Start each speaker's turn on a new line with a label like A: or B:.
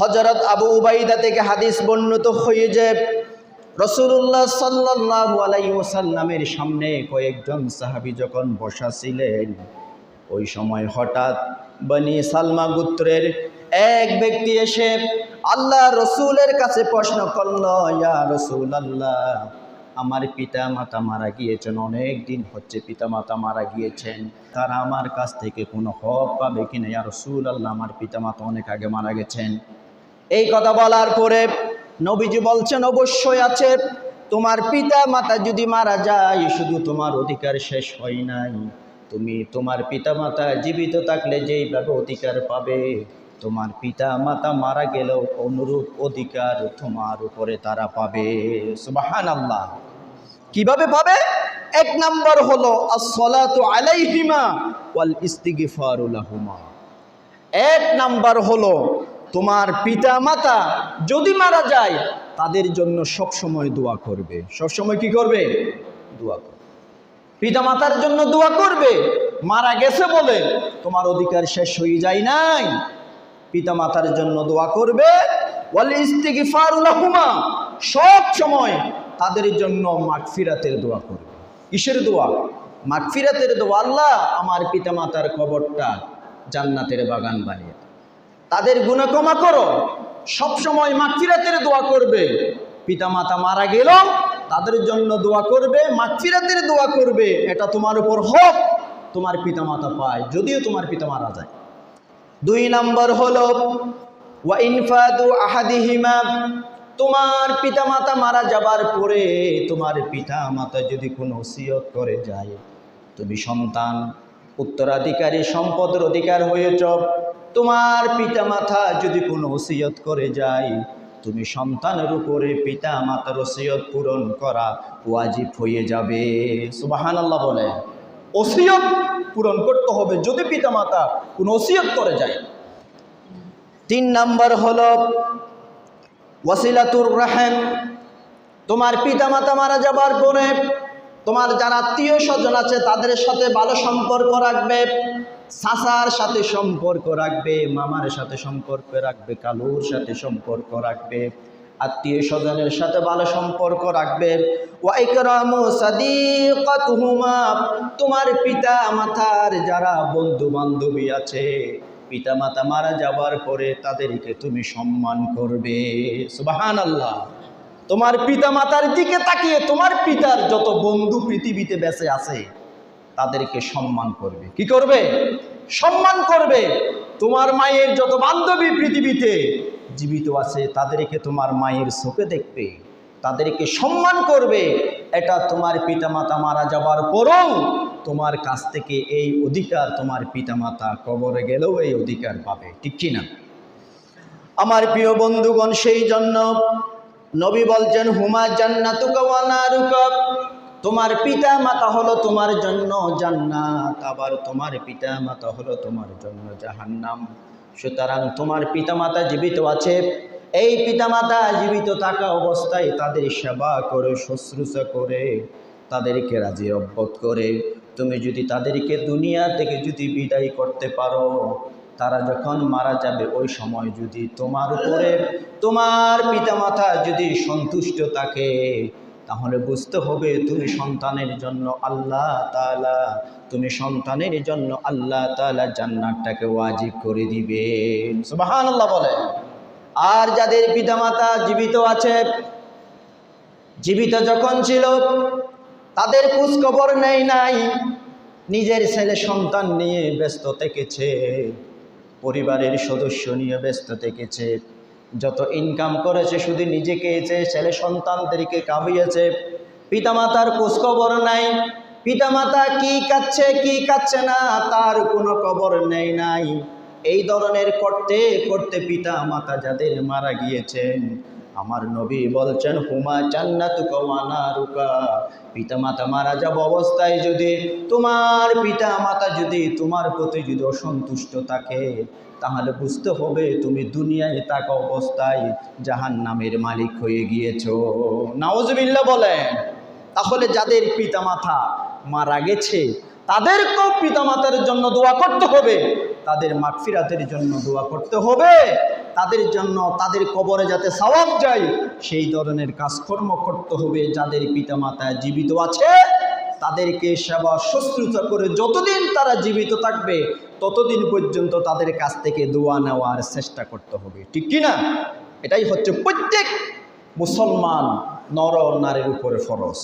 A: হজরত আবু উবাইদা থেকে হাদিস বর্ণিত হয়ে যে রসুল্লাহ সাল্লাহ আলাইসাল্লামের সামনে কয়েকজন সাহাবি যখন বসা ছিলেন, ওই সময় হঠাৎ বনি সালমা গোত্রের এক ব্যক্তি এসে আল্লাহ রসুলের কাছে প্রশ্ন করল, ইয়া রসুল আল্লাহ আমার পিতা মাতা মারা গিয়েছেন, অনেক দিন হচ্ছে পিতা মাতা মারা গিয়েছেন, তারা আমার কাছ থেকে কোনো হক পাবে কিনা? ইয়া রসুল আল্লাহ আমার পিতা মাতা অনেক আগে মারা গেছেন। এই কথা বলার পরে নবীজি বলছেন, অবশ্যই আছে। তোমার পিতা মাতা যদি মারা যায়, শুধু তোমার অধিকার শেষ হয় নাই। তুমি তোমার পিতা মাতা জীবিত থাকলে যেইভাবে অধিকার পাবে, তোমার পিতা মাতা মারা গেলেও অনুরূপ অধিকার তোমার উপরে তারা পাবে। সুবাহান আল্লাহ কীভাবে পাবে? এক নাম্বার হলো আলাইহিমা ওয়াল ইস্তিগফারু লাহুমা। এক নাম্বার হলো তোমার পিতা মাতা যদি মারা যায়, তাদের জন্য সব সময় দোয়া করবে। সব সময় কি করবে? দোয়া করবে। পিতা মাতার জন্য দোয়া করবে। মারা গেছে বলে তোমার অধিকার শেষ হয়ে যায় নাই। পিতা মাতার জন্য দোয়া করবে। সব সময় তাদের জন্য মাগফিরাতের দোয়া করবে। কিসের দোয়া? মাগফিরাতের দোয়া আল্লাহ আমার পিতা মাতার কবরটা জান্নাতের বাগান বানিয়ে। তাদের গুণ ক্ষমা করো। সবসময় মাগফিরাতের দোয়া করবে। পিতা মাতা মারা গেল তাদের জন্য দোয়া করবে, মাগফিরাতের দোয়া করবে। এটা তোমার উপর হোক, তোমার পিতা মাতা পায়, যদিও তোমার পিতা মারা যায়। দুই নম্বর হলো, ওয়া ইনফাদু আহাদিহিমা, তোমার পিতা মাতা মারা যাবার পরে তোমার পিতা মাতা যদি কোনো ওসিয়ত করে যায়, তুমি সন্তান, উত্তরাধিকারী, সম্পদের অধিকার হয়েছ তোমার পিতা মাথা যদি কোনো ওসিয়ত করে যায়, তুমি সন্তানের উপরে পিতা মাতার ওসিয়ত পূরণ করা ওয়াজিব হয়ে যাবে। সুবাহান আল্লাহ বলে, ওসিয়ত পূরণ করতে হবে যদি পিতা মাতা কোনো ওসিয়ত করে যায়। তিন নাম্বার হল, ওয়াসিলাতুর রাহেম, তোমার পিতা মাতা মারা যাবার পরে তোমার যারা আত্মীয় স্বজন আছে তাদের সাথে ভালো সম্পর্ক রাখবে। সাসার সাথে সম্পর্ক রাখবে, মামার সাথে সম্পর্ক রাখবে, কালুর সাথে সম্পর্ক রাখবে, আত্মীয় স্বজনের সাথে ভালো সম্পর্ক রাখবে। তোমার পিতা মাতার যারা বন্ধু বান্ধবী আছে, পিতা মাতা মারা যাবার পরে তাদেরকে তুমি সম্মান করবে। সুবাহান আল্লাহ তোমার পিতা মাতার দিকে তাকিয়ে তোমার পিতার যত বন্ধু পৃথিবীতে বেঁচে আছে তাদেরকে সম্মান করবে। কি করবে? সম্মান করবে। তোমার মায়ের যত বান্ধবী পৃথিবীতে জীবিত আছে, তাদেরকে তোমার মায়ের চোখে দেখবে। তাদেরকে সম্মান করবে। এটা তোমার পিতামাতা মারা যাবার পরেও তোমার কাছ থেকে এই অধিকার তোমার পিতামাতা কবরে গেলেও এই অধিকার পাবে। ঠিক কি না? আমার প্রিয় বন্ধুগণ, সেই জন্য নবী বলছেন, হুমা জান্নাতুকা তোমার পিতা মাতা হলো তোমার জন্য জান্নাত, আবার তোমার পিতা মাতা হলো তোমার জন্য জাহান্নাম। সুতরাং তোমার পিতা মাতা জীবিত আছে, এই পিতা মাতা জীবিত থাকা অবস্থায় তাদের সেবা করে, শুশ্রূষা করে, তাদেরকে রাজি অব্বত করে। তুমি যদি তাদেরকে দুনিয়া থেকে যদি বিদায় করতে পারো, তারা যখন মারা যাবে, ওই সময় যদি তোমার উপরে তোমার পিতামাতা যদি সন্তুষ্ট থাকে তাহলে বুঝতে হবে তুমি সন্তানের জন্য আল্লাহ তাআলা, তুমি সন্তানের জন্য আল্লাহ তাআলা জান্নাতটাকে ওয়াজিব করে দিবেন সুবহানাল্লাহ বলে। আর যাদের পিতামাতা জীবিত আছে, জীবিত যখন ছিল, তাদের খোঁজ খবর নেই নাই, নিজের ছেলে সন্তান নিয়ে ব্যস্ত থেকেছে, পরিবারের সদস্য নিয়ে ব্যস্ত থেকেছে। যত ইনকাম করেছে, শুধু নিজেকে এসে ছেলে সন্তানদেরকে কামিয়েছে, পিতামাতার খোঁজখবর নাই, পিতামাতা কি কাচ্ছে কি কাচ্ছে না, তার কোনো খবর নেই নাই। এই ধরনের করতে করতে পিতা মাতা যাদের মারা গিয়েছেন আমার নবী বলছেন, হুমা জান্নাতু কওয়ানা রুকা পিতা মাতা মারা যাব অবস্থায় যদি তোমার পিতা মাতা যদি তোমার প্রতি যদি অসন্তুষ্ট থাকে, তাহলে বুঝতে হবে তুমি দুনিয়ায় থাকা অবস্থায় জাহান নামের মালিক হয়ে গিয়েছো। নাওজবিল্লা বলেন, তাহলে যাদের পিতা মাতা মারা গেছে, তাদেরকেও পিতামাতার জন্য দোয়া করতে হবে। তাদের মাগফিরাতের জন্য দোয়া করতে হবে। তাদের জন্য, তাদের কবরে যাতে সওয়াব যায়, সেই ধরনের কাজকর্ম করতে হবে যাদের পিতামাতা জীবিত আছে। তাদেরকে সেবা শুশ্রূষা করে যতদিন তারা জীবিত থাকবে, ততদিন পর্যন্ত তাদের কাছ থেকে দোয়া নেওয়ার চেষ্টা করতে হবে। ঠিক কি না? এটাই হচ্ছে প্রত্যেক মুসলমান নর নারীর উপরে ফরজ।